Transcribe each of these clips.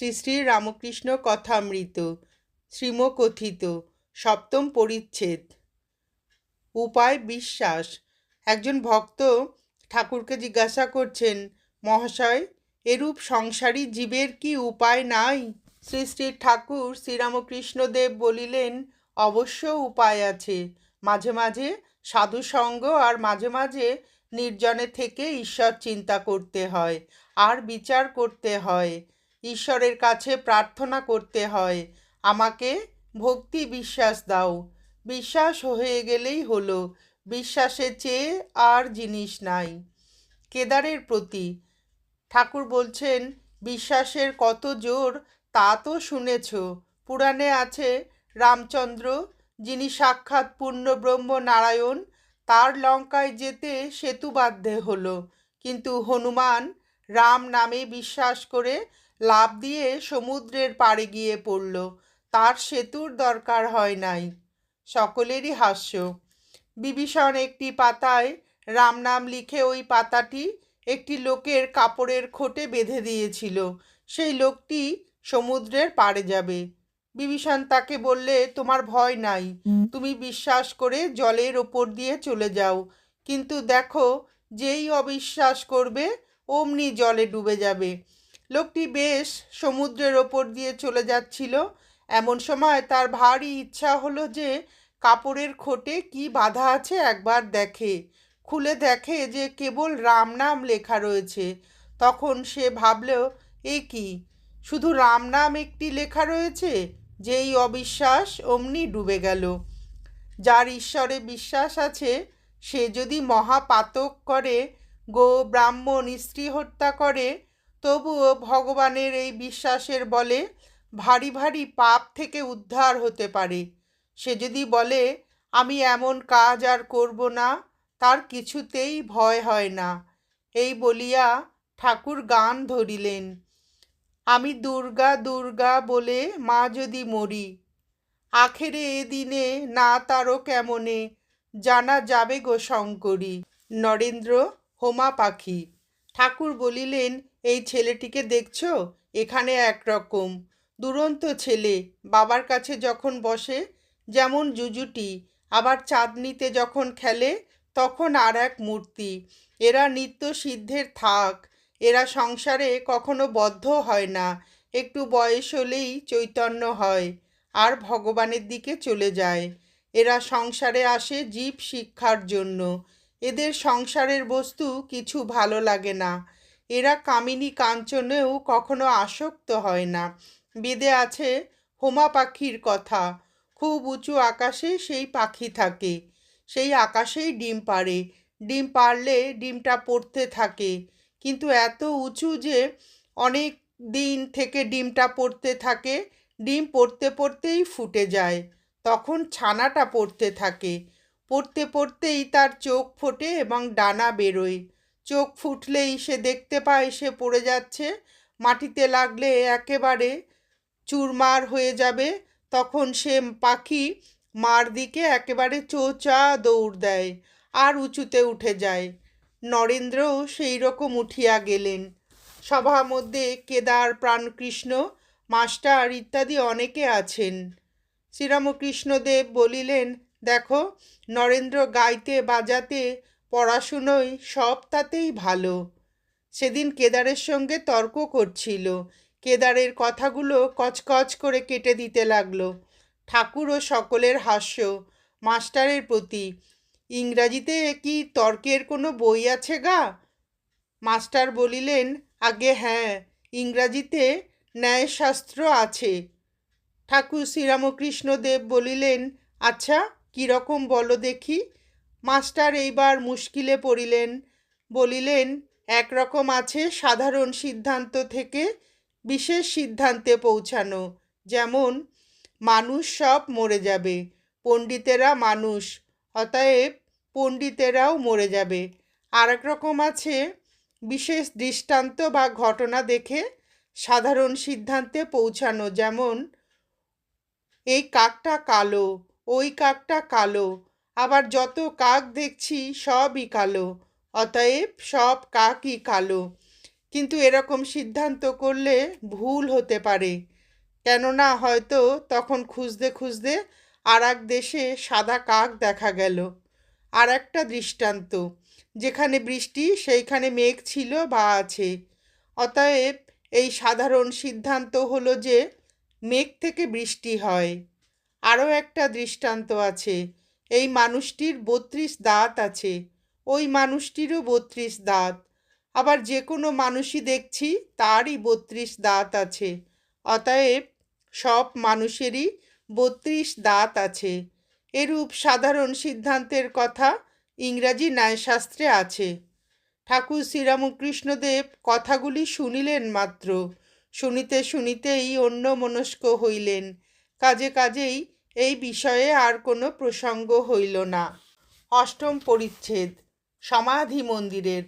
শ্রী শ্রী রামকৃষ্ণ কথামৃত, শ্রীমকথিত, সপ্তম পরিচ্ছেদ। উপায় বিশ্বাস। একজন ভক্ত ঠাকুরকে জিজ্ঞাসা করছেন, মহাশয়, এরূপ সংসারী জীবের কি উপায় নাই? শ্রী শ্রী ঠাকুর শ্রীরামকৃষ্ণদেব বলিলেন, অবশ্য উপায় আছে। মাঝে মাঝে সাধুসঙ্গ আর মাঝে মাঝে নির্জনে থেকে ঈশ্বর চিন্তা করতে হয়, আর বিচার করতে হয়। ঈশ্বরের কাছে প্রার্থনা করতে হয়। আমাকে ভক্তি বিশ্বাস দাও। বিশ্বাস হয়ে গেলেই হলো। বিশ্বাসের চেয়ে আর জিনিস নাই। কেদারের প্রতি ঠাকুর বলছেন, বিশ্বাসের কত জোর তা তো শুনেছ। পুরাণে আছে, রামচন্দ্র, যিনি সাক্ষাৎ পূর্ণব্রহ্ম নারায়ণ, তার লঙ্কায় যেতে সেতু বাধ্যে হলো। কিন্তু হনুমান রাম নামে বিশ্বাস করে লাভ দিয়ে সমুদ্রের পাড়ে গিয়ে পড়ল। তার সেতুর দরকার হয় নাই। সকলেরই হাস্য। বিভীষণ একটি পাতায় রাম নাম লিখে ওই পাতাটি একটি লোকের কাপড়ের খোটে বেঁধে দিয়েছিল। সেই লোকটি সমুদ্রের পাড়ে যাবে। বিভীষণ তাকে বললে তোমার ভয় নাই। তুমি বিশ্বাস করে জলের ওপর দিয়ে চলে যাও। কিন্তু দেখো যেই অবিশ্বাস করবে অমনি জলে ডুবে যাবে। লোকটি বেশ সমুদ্রের ওপর দিয়ে চলে যাচ্ছিল। এমন সময় তার ভারী ইচ্ছা হলো যে কাপড়ের খোটে কি বাধা আছে একবার দেখে। খুলে দেখে যে কেবল রাম নাম লেখা রয়েছে। তখন সে ভাবল, এ কি? শুধু রাম নাম একটি লেখা রয়েছে? যেই অবিশ্বাস অমনি ডুবে গেল। যার ঈশ্বরে বিশ্বাস আছে, সে যদি মহাপাতক করে, গো ব্রাহ্মণ স্ত্রী হত্যা করে তবুও ভগবানের এই বিশ্বাসের বলে ভারী ভারী পাপ থেকে উদ্ধার হতে পারে। সে যদি বলে, আমি এমন কাজ আর করব না, তার কিছুতেই ভয় হয় না। এই বলিয়া ঠাকুর গান ধরিলেন। আমি দুর্গা দুর্গা বলে মা যদি মরি, আখেরে এ দিনে না তারও কেমনে জানা যাবে গো শঙ্করী? নরেন্দ্র, হোমা পাখি। ঠাকুর বলিলেন এই ছেলেটিকে দেখছ? এখানে একরকম। দুরন্ত ছেলে, বাবার কাছে যখন বসে, যেমন জুজুটি, আবার চাঁদনিতে যখন খেলে, তখন আর এক মূর্তি। এরা নিত্য সিদ্ধের থাক। এরা সংসারে কখনো বদ্ধ হয় না। একটু বয়স হলেই চৈতন্য হয়, আর ভগবানের দিকে চলে যায়। এরা সংসারে আসে জীব শিক্ষার জন্য। এদের সংসারের বস্তু কিছু ভালো লাগে না। এরা কামিনী কাঞ্চনেও কখনো আসক্ত হয় না। বেদে আছে হোমা পাখির কথা। খুব উঁচু আকাশে সেই পাখি থাকে। সেই আকাশেই ডিম পাড়ে। ডিম পারলে ডিমটা পড়তে থাকে। কিন্তু এত উঁচু যে অনেক দিন থেকে ডিমটা পড়তে থাকে, ডিম পড়তে পড়তেই ফুটে যায়। তখন ছানাটা পড়তে থাকে। পড়তে পড়তেই তার চোখ ফোটে এবং ডানা বেরোয়। চোখ ফুটলেই সে দেখতে পায় সে পড়ে যাচ্ছে। মাটিতে লাগলে একেবারে চুরমার হয়ে যাবে। তখন সে পাখি মার দিকে একেবারে চোচা দৌড় দেয় আর উঁচুতে উঠে যায়। নরেন্দ্রও সেই রকম উঠিয়া গেলেন। সভা মধ্যে কেদার, প্রাণকৃষ্ণ, মাস্টার ইত্যাদি অনেকে আছেন। শ্রীরামকৃষ্ণদেব বলিলেন, দেখো, নরেন্দ্র গাইতে বাজাতে পড়াশুনোয় সব তাতেই ভালো। সেদিন কেদারের সঙ্গে তর্ক করছিল। কেদারের কথাগুলো কচকচ করে কেটে দিতে লাগল। ঠাকুর ও সকলের হাস্য, মাস্টারের প্রতি। ইংরাজিতে কি তর্কের কোনো বই আছে গা? মাস্টার বলিলেন, আগে হ্যাঁ ইংরাজিতে ন্যায়শাস্ত্র আছে। ঠাকুর শ্রীরামকৃষ্ণ দেব বলিলেন আচ্ছা কীরকম বলো দেখি। মাস্টার এইবার মুশকিলে পড়িলেন, বলিলেন, একরকম আছে সাধারণ সিদ্ধান্ত থেকে বিশেষ সিদ্ধান্তে পৌঁছানো। যেমন, মানুষ সব মরে যাবে, পণ্ডিতেরা মানুষ, অতএব পণ্ডিতেরাও মরে যাবে। আর রকম আছে বিশেষ দৃষ্টান্ত বা ঘটনা দেখে সাধারণ সিদ্ধান্তে পৌঁছানো। যেমন, এই কাকটা কালো, ওই কাকটা কালো আবার যত কাক দেখছি সবই কালো, অতএব সব কাকই কালো। কিন্তু এরকম সিদ্ধান্ত করলে ভুল হতে পারে। কেননা হয়তো তখন খুঁজতে খুঁজতে আর এক দেশে সাদা কাক দেখা গেল। আর একটা দৃষ্টান্ত, যেখানে বৃষ্টি, সেইখানে মেঘ ছিল বা আছে। অতএব এই সাধারণ সিদ্ধান্ত হলো যে মেঘ থেকে বৃষ্টি হয়। আরও একটা দৃষ্টান্ত আছে এই মানুষটির বত্রিশ দাঁত আছে, ওই মানুষটিরও বত্রিশ দাঁত। আবার যে কোনো মানুষই দেখছি তারই বত্রিশ দাঁত আছে, অতএব সব মানুষেরই বত্রিশ দাঁত আছে। এরূপ সাধারণ সিদ্ধান্তের কথা ইংরাজি ন্যায়শাস্ত্রে আছে। ঠাকুর শ্রীরামকৃষ্ণদেব কথাগুলি শুনিলেন মাত্র, শুনিতে শুনিতেই অন্য মনস্ক হইলেন। কাজে কাজেই এই বিষয়ে আর কোনো প্রসঙ্গ হইল না। অষ্টম পরিচ্ছেদ, সমাধি মন্দিরের।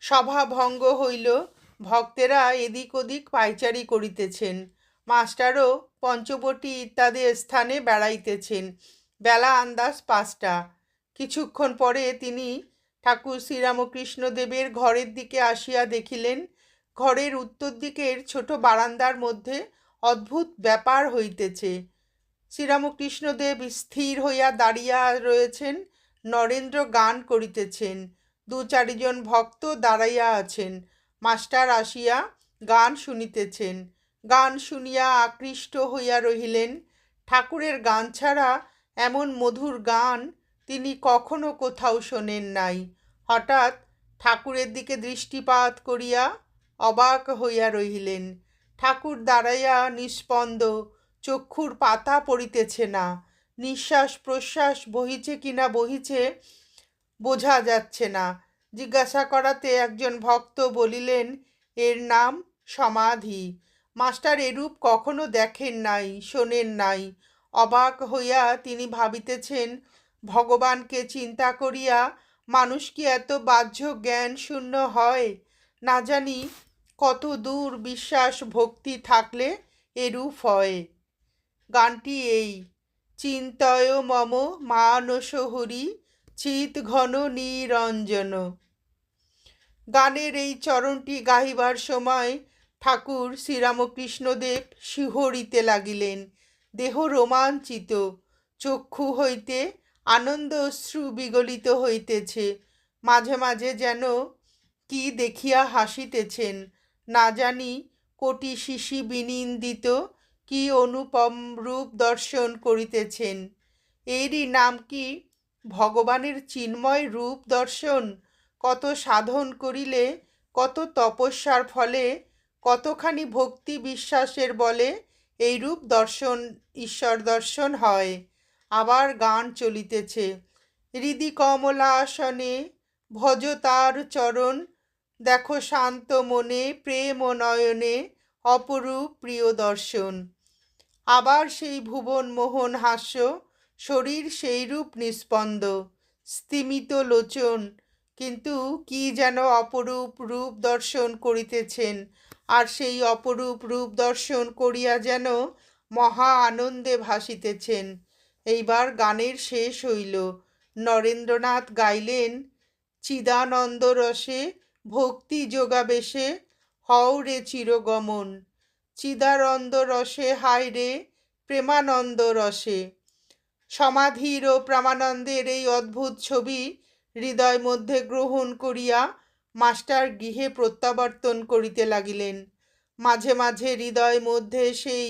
সভা ভঙ্গ হইল, ভক্তেরা এদিক ওদিক পাইচারি করিতেছেন। মাস্টারও পঞ্চবটি ইত্যাদি স্থানে বেড়াইতেছেন। বেলা আন্দাজ পাঁচটা। কিছুক্ষণ পরে তিনি ঠাকুর শ্রীরামকৃষ্ণদেবের ঘরের দিকে আসিয়া দেখিলেন, ঘরের উত্তর দিকের ছোট বারান্দার মধ্যে অদ্ভুত ব্যাপার হইতেছে। শ্রীরামকৃষ্ণদেব স্থির হইয়া দাঁড়িয়া রয়েছেন, নরেন্দ্র গান করিতেছেন, দু চারিজন ভক্ত দাঁড়াইয়া আছেন, মাস্টার আসিয়া গান শুনিতেছেন। গান শুনিয়া আকৃষ্ট হইয়া রহিলেন। ঠাকুরের গান ছাড়া এমন মধুর গান তিনি কখনো কোথাও শোনেন নাই। হঠাৎ ঠাকুরের দিকে দৃষ্টিপাত করিয়া অবাক হইয়া রহিলেন। ঠাকুর দাঁড়াইয়া নিস্পন্দ চক্ষুর পাতা পড়িতেছে না। নিঃশ্বাস প্রশ্বাস বহিছে কিনা বহিছে বোঝা যাচ্ছে না। জিজ্ঞাসা করাতে একজন ভক্ত বলিলেন, এর নাম সমাধি। মাস্টার এরূপ কখনো দেখেন নাই, শোনেন নাই। অবাক হইয়া তিনি ভাবিতেছেন, ভগবানকে চিন্তা করিয়া মানুষ কি এত বাহ্য জ্ঞান শূন্য হয়? না জানি কত দূর বিশ্বাস ভক্তি থাকলে এরূপ হয়। গানটি এই। চিন্তয় মম মানস হরি, চিত ঘন নিরঞ্জন। গানের এই চরণটি গাহিবার সময় ঠাকুর শ্রীরামকৃষ্ণদেব শিহরিতে লাগিলেন, দেহ রোমাঞ্চিত, চক্ষু হইতে আনন্দ অশ্রু বিগলিত হইতেছে, মাঝে মাঝে যেন কি দেখিয়া হাসিতেছেন, না জানি কোটি শিশি বিনিন্দিত কি অনুপম রূপ দর্শন করিতেছেন? এরই নাম কি? ভগবানের চিন্ময় রূপ দর্শন কত সাধন করিলে, কত তপস্যার ফলে, কতখানি ভক্তি বিশ্বাসের বলে এইরূপ দর্শন, ঈশ্বর দর্শন হয়। আবার গান চলিতেছে। হৃদি কমলাসনে ভজ তার চরণ, দেখো শান্ত মনে, প্রেম নয়নে অপরূপ প্রিয় দর্শন। আবার সেই ভুবন মোহন হাস্য, শরীর সেই রূপ নিস্পন্দ স্তিমিত লোচন। কিন্তু কি যেন অপরূপ রূপ দর্শন করিতেছেন, আর সেই অপরূপ রূপ দর্শন করিয়া যেন মহা আনন্দে ভাসিতেছেন। এইবার গানের শেষ হইল। নরেন্দ্রনাথ গাইলেন চিদানন্দ রসে ভক্তি যোগাবেশে, হও রে চিরগমন। চিদানন্দ রসে হায় রে প্রেমানন্দ রসে সমাধির ও প্রেমানন্দের এই অদ্ভুত ছবি হৃদয় মধ্যে গ্রহণ করিয়া মাস্টার গৃহে প্রত্যাবর্তন করিতে লাগিলেন। মাঝে মাঝে হৃদয় মধ্যে সেই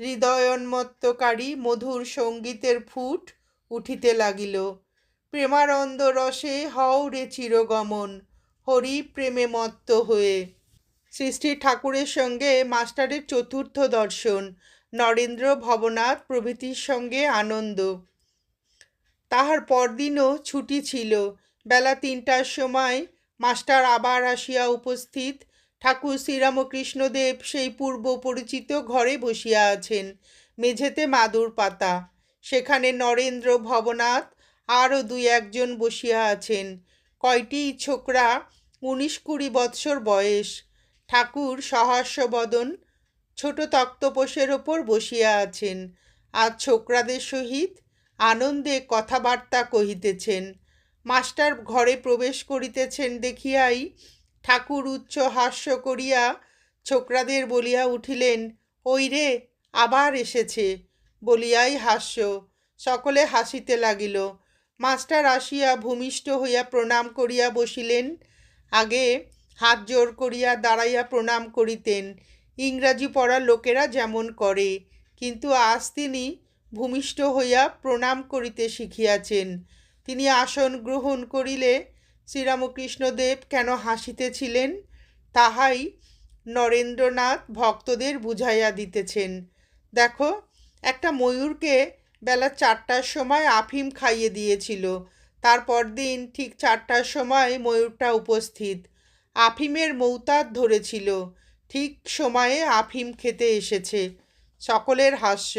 হৃদয়োন্মত্তকারী মধুর সঙ্গীতের ফুট উঠিতে লাগিল। প্রেমানন্দ রসে হও রে চিরগমন হরি প্রেমে মত্ত হয়ে। সৃষ্টি ঠাকুরের সঙ্গে মাস্টারের চতুর্থ দর্শন, নরেন্দ্র ভবনাথ প্রভৃতির সঙ্গে আনন্দ। তাহার পরদিনও ছুটি ছিল। বেলা তিনটার সময় মাস্টার আবার আসিয়া উপস্থিত। ঠাকুর শ্রীরামকৃষ্ণদেব সেই পূর্ব পরিচিত ঘরে বসিয়া আছেন, মেঝেতে মাদুর পাতা। সেখানে নরেন্দ্র ভবনাথ আরও দুই একজন বসিয়া আছেন। কয়টি ছোকরা? উনিশ কুড়ি বৎসর বয়স। ঠাকুর সহাস্যবদন ছোট তক্তপোষের ওপর বসিয়া আছেন। আর ছোকরাদের সহিত আনন্দে কথাবার্তা কহিতেছেন। মাস্টার ঘরে প্রবেশ করিতেছেন দেখিয়াই ঠাকুর উচ্চ হাস্য করিয়া ছোকরাদের বলিয়া উঠিলেন, ওই রে, আবার এসেছে। বলিয়াই হাস্য, সকলে হাসিতে লাগিল। মাস্টার আসিয়া ভূমিষ্ঠ হইয়া প্রণাম করিয়া বসিলেন। আগে হাত জোর করিয়া দাঁড়াইয়া প্রণাম করিতেন। ইংরাজি পড়া লোকেরা যেমন করে, কিন্তু আজ তিনি ভূমিষ্ঠ হইয়া প্রণাম করিতে শিখিয়াছেন। তিনি আসন গ্রহণ করিলে শ্রীরামকৃষ্ণদেব কেন হাসিতেছিলেন? তাহাই নরেন্দ্রনাথ ভক্তদের বুঝাইয়া দিতেছেন। দেখো, একটা ময়ূরকে বেলা চারটার সময় আফিম খাইয়ে দিয়েছিল। তারপর দিন ঠিক চারটার সময় ময়ূরটা উপস্থিত। আফিমের মৌতার ধরেছিল। ঠিক সময়ে আফিম খেতে এসেছে। সকলের হাস্য।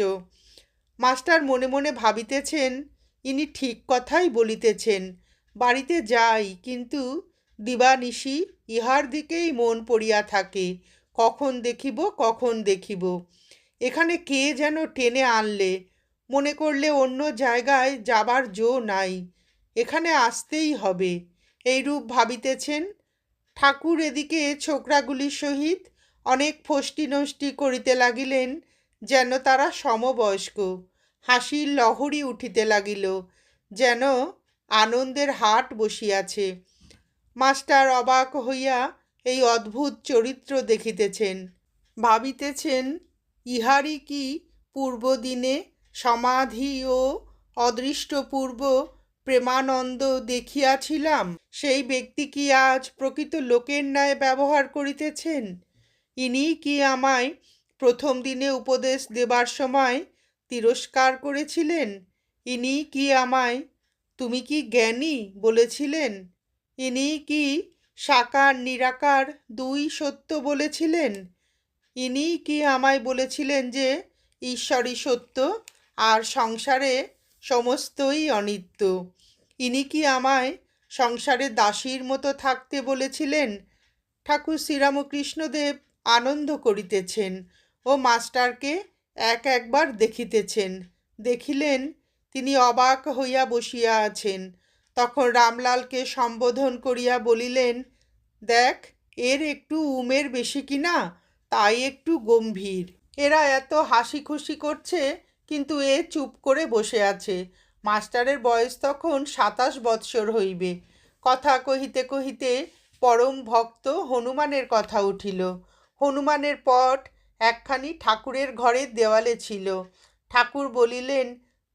মাস্টার মনে মনে ভাবিতেছেন, ইনি ঠিক কথাই বলিতেছেন, বাড়িতে যাই, কিন্তু দিবানিশি ইহার দিকেই মন পড়িয়া থাকে, কখন দেখিব কখন দেখিব। এখানে কে যেন টেনে আনলে, মনে করলে অন্য জায়গায় যাবার জো নাই, এখানে আসতেই হবে। এইরূপ ভাবিতেছেন ঠাকুর এদিকে ছোকরাগুলির সহিত অনেক ফষ্টি নষ্টি করিতে লাগিলেন, যেন তারা সমবয়স্ক। হাসির লহরী উঠিতে লাগিল, যেন আনন্দের হাট বসিয়াছে। মাস্টার অবাক হইয়া এই অদ্ভুত চরিত্র দেখিতেছেন। ভাবিতেছেন, ইহারই কি পূর্বদিনে সমাধি ও অদৃষ্টপূর্ব প্রেমানন্দ দেখিয়াছিলাম, সেই ব্যক্তি কি আজ প্রকৃত লোকের ন্যায় ব্যবহার করিতেছেন? ইনি কি আমায় প্রথম দিনে উপদেশ দেবার সময় তিরস্কার করেছিলেন? ইনি কি আমায়, তুমি কি জ্ঞানী? বলেছিলেন। ইনি কি সাকার নিরাকার দুই সত্য বলেছিলেন? ইনি কি আমায় বলেছিলেন যে ঈশ্বরই সত্য আর সংসারে সমস্তই অনিত্য। ইনি কি আমায় সংসারে দাসীর মতো থাকতে বলেছিলেন? ঠাকুর শ্রীরামকৃষ্ণদেব আনন্দ করিতেছেন ও মাস্টারকে এক একবার দেখিতেছেন। দেখিলেন তিনি অবাক হইয়া বসিয়া আছেন। তখন রামলালকে সম্বোধন করিয়া বলিলেন, দেখ, এর একটু উমের বেশি কিনা? তাই একটু গম্ভীর। এরা এত হাসি খুশি করছে কিন্তু এ চুপ করে বসে আছে। মাস্টারের বয়স তখন সাতাশ বৎসর হইবে। কথা কহিতে কহিতে পরম ভক্ত হনুমানের কথা উঠিল। হনুমানের পট একখানি ঠাকুরের ঘরের দেওয়ালে ছিল। ঠাকুর বলিলেন,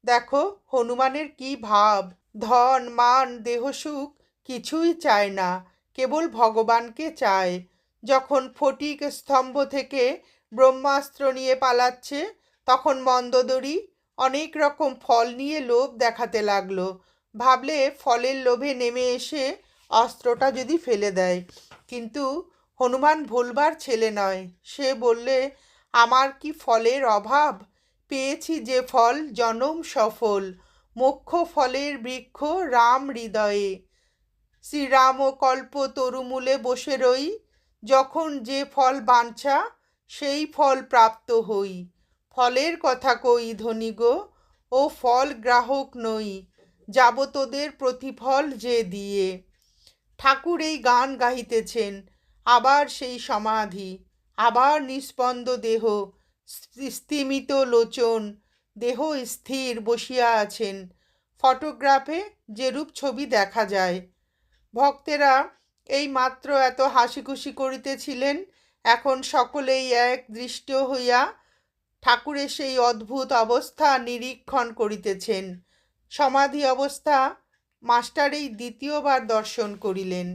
দেখো, হনুমানের কি ভাব। ধন, মান দেহসুখ কিছুই চায় না, কেবল ভগবানকে চায়। যখন ফটিক স্তম্ভ থেকে ব্রহ্মাস্ত্র নিয়ে পালাচ্ছে তখন মন্দোদরি অনেক রকম ফল নিয়ে লোভ দেখাতে লাগল। ভাবলে ফলের লোভে নেমে এসে অস্ত্রটা যদি ফেলে দেয়। কিন্তু হনুমান ভুলবার ছেলে নয়। সে বললে, আমার কি ফলের অভাব? পেয়েছি যে ফল, জনম সফল। মোক্ষ ফলের বৃক্ষ রাম হৃদয়ে। শ্রীরাম ও কল্প তরুমূলে বসে রই। যখন যে ফল বাঞ্ছা, সেই ফল প্রাপ্ত হই। ফলের কথা কই ধনী গো? ও ফল গ্রাহক নই যাব তোদের প্রতিফল যে দিয়ে। ঠাকুর এই গান গাহিতেছেন, আবার সেই সমাধি, আবার নিস্পন্দ দেহ স্তিমিত লোচন, দেহ স্থির বসিয়া আছেন। ফটোগ্রাফে যেরূপ ছবি দেখা যায়। ভক্তেরা এই মাত্র এত হাসি খুশি করিতেছিলেন, এখন সকলেই এক দৃষ্ট হইয়া ঠাকুরের সেই অদ্ভুত অবস্থা নিরীক্ষণ করিতেছেন। সমাধি অবস্থা মাস্টার এই দ্বিতীয়বার দর্শন করিলেন।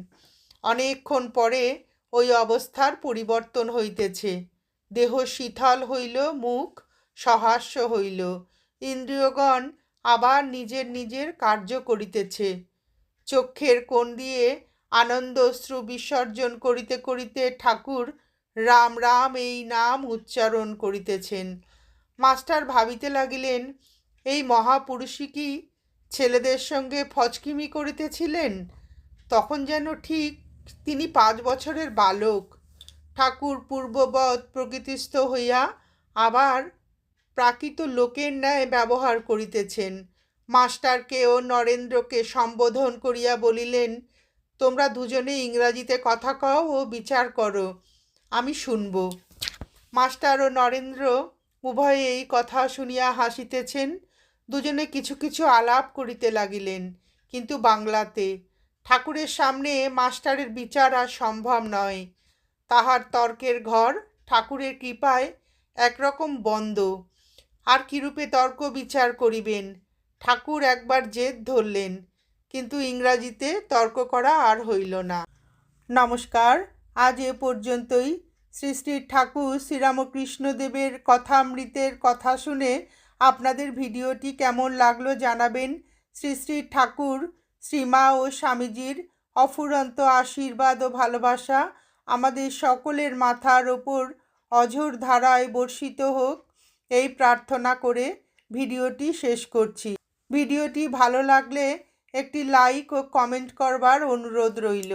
অনেকক্ষণ পরে ওই অবস্থার পরিবর্তন হইতেছে। দেহ শীতল হইল, মুখ সহাস্য হইল। ইন্দ্রিয়গণ আবার নিজের নিজের কার্য করিতেছে। চক্ষের কোণ দিয়ে আনন্দশ্রু বিসর্জন করিতে করিতে ঠাকুর রাম রাম এই নাম উচ্চারণ করিতেছেন। মাস্টার ভাবিতে লাগিলেন, এই মহাপুরুষই কি ছেলেদের সঙ্গে ফচকিমি করিতেছিলেন? তখন যেন ঠিক তিনি পাঁচ বছরের বালক। ঠাকুর পূর্ববৎ প্রকৃতিস্থ হইয়া আবার প্রাকৃত লোকের ন্যায় ব্যবহার করিতেছেন। মাস্টারকে ও নরেন্দ্রকে সম্বোধন করিয়া বলিলেন, তোমরা দুজনে ইংরাজিতে কথা কও ও বিচার করো। আমি শুনব। মাস্টার ও নরেন্দ্র উভয়ে এই কথা শুনিয়া হাসিতেছেন। দুজনে কিছু কিছু আলাপ করিতে লাগিলেন, কিন্তু বাংলাতে। ঠাকুরের সামনে মাস্টারের বিচার আর সম্ভব নয়। তাহার তর্কের ঘর ঠাকুরের কৃপায় একরকম বন্ধ। আর কিরূপে তর্ক বিচার করিবেন? ঠাকুর একবার জেদ ধরলেন, কিন্তু ইংরাজিতে তর্ক করা আর হইল না। নমস্কার। আজ এ পর্যন্তই। শ্রী শ্রী ঠাকুর শ্রীরামকৃষ্ণদেবের কথামৃতের কথা শুনে আপনাদের ভিডিওটি কেমন লাগল জানাবেন। শ্রী শ্রী ঠাকুর শ্রীমা ও স্বামীজির অফুরন্ত আশীর্বাদ ও ভালোবাসা আমাদের সকলের মাথার ওপর অঝোর ধারায় বর্ষিত হোক, এই প্রার্থনা করে ভিডিওটি শেষ করছি। ভিডিওটি ভালো লাগলে একটি লাইক ও কমেন্ট করবার অনুরোধ রইল।